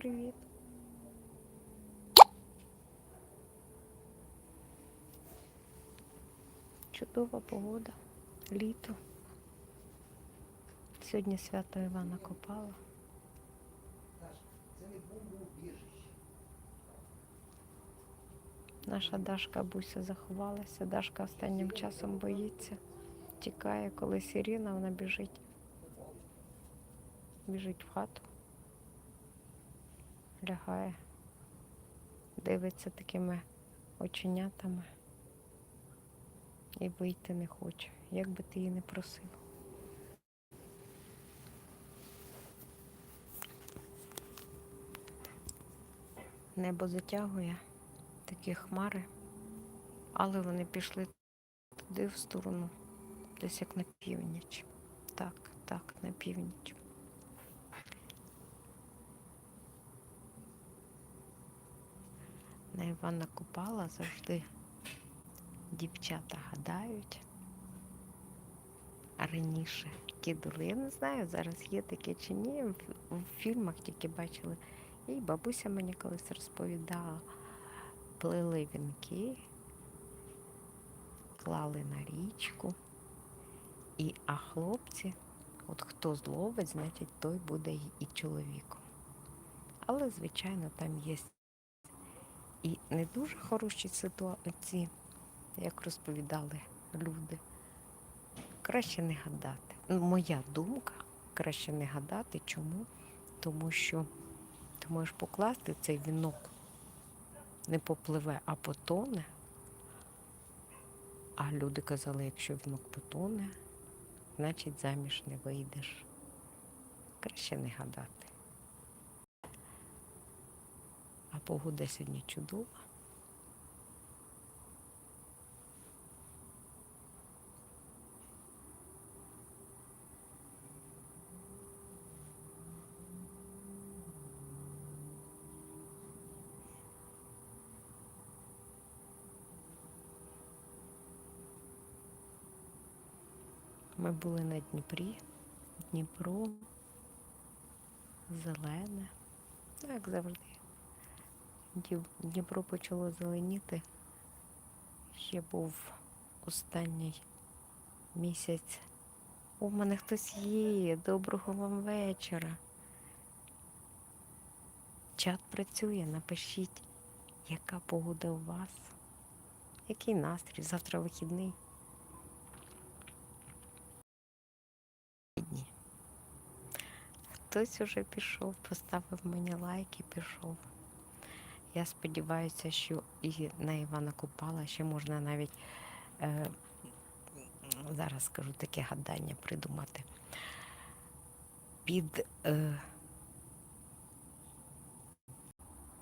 Привіт! Чудова погода, літо. Сьогодні свято Івана Копала. Наша Дашка Буся заховалася. Дашка останнім часом боїться. Тікає, коли сирена, вона біжить. Біжить в хату. Лягає. Дивиться такими оченятами. І вийти не хоче. Як би ти її не просив. Небо затягує такі хмари, але вони пішли туди в сторону, десь як на північ. Так, так, на північ. На Івана Купала завжди дівчата гадають. А раніше кидали. Я не знаю, зараз є таке чи ні. В фільмах тільки бачили. І бабуся мені колись розповідала плели вінки, клали на річку, і, а хлопці, от хто зловить, значить той буде і чоловіком. Але, звичайно, там є і не дуже хороші ситуації, як розповідали люди. Краще не гадати. Ну, Моя думка, краще не гадати. Чому? Тому що ти можеш покласти цей вінок не попливе, а потоне. А люди казали, якщо вінок потоне, значить заміж не вийдеш. Краще не гадати. А погода сьогодні чудова. Ми були на Дніпрі. Дніпро зелене, ну, як завжди. Дніпро почало зеленіти. Ще був останній місяць. В мене хтось є. Доброго вам вечора. Чат працює, напишіть, яка погода у вас, який настрій, завтра вихідний. Хтось уже пішов, поставив мені лайк і пішов. Я сподіваюся, що і на Івана Купала ще можна навіть е, зараз скажу таке гадання придумати. Під е,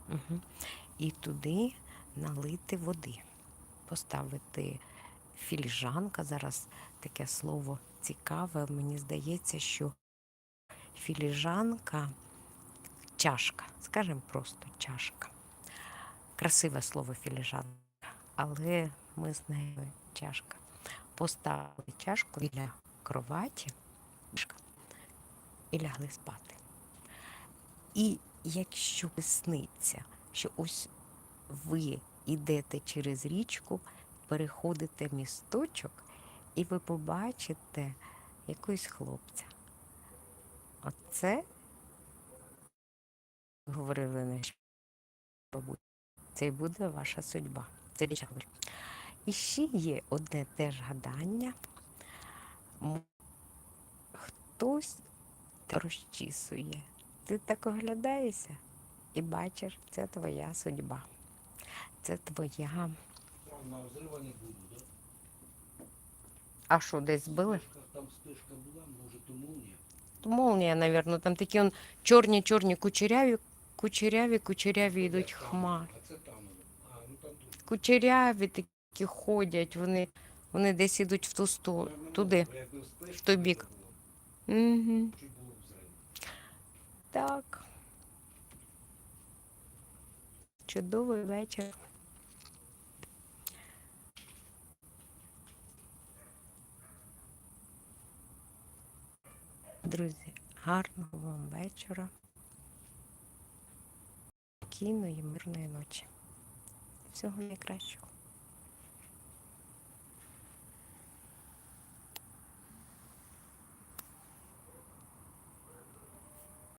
угу, і туди налити води, поставити філіжанка. Зараз таке слово цікаве. Мені здається, що філіжанка чашка, скажімо просто чашка. Красиве слово філіжанка, але ми з нею чашка. Поставили чашку біля кроваті і лягли спати. І якщо сниться, що ось ви йдете через річку, переходите місточок, і ви побачите якогось хлопця. Оце говорили не бабуся. Це і буде ваша судьба. Це. І ще є одне теж гадання. Хтось розчісує. Ти так оглядаєшся і бачиш, це твоя судьба. Це твоя. А що, десь збили? Там спишка була, може то молнія. Молнія, наверное, там такі он чорні, чорні, кучеряві, кучеряві, кучеряві йдуть тут. Кучеряві такі ходять, вони, вони десь ідуть в ту сторону, туди. в той бік. Угу. Так. Чудовий вечір. Друзі, гарного вам вечора. Спокійної, мирної ночі. Всього найкращого.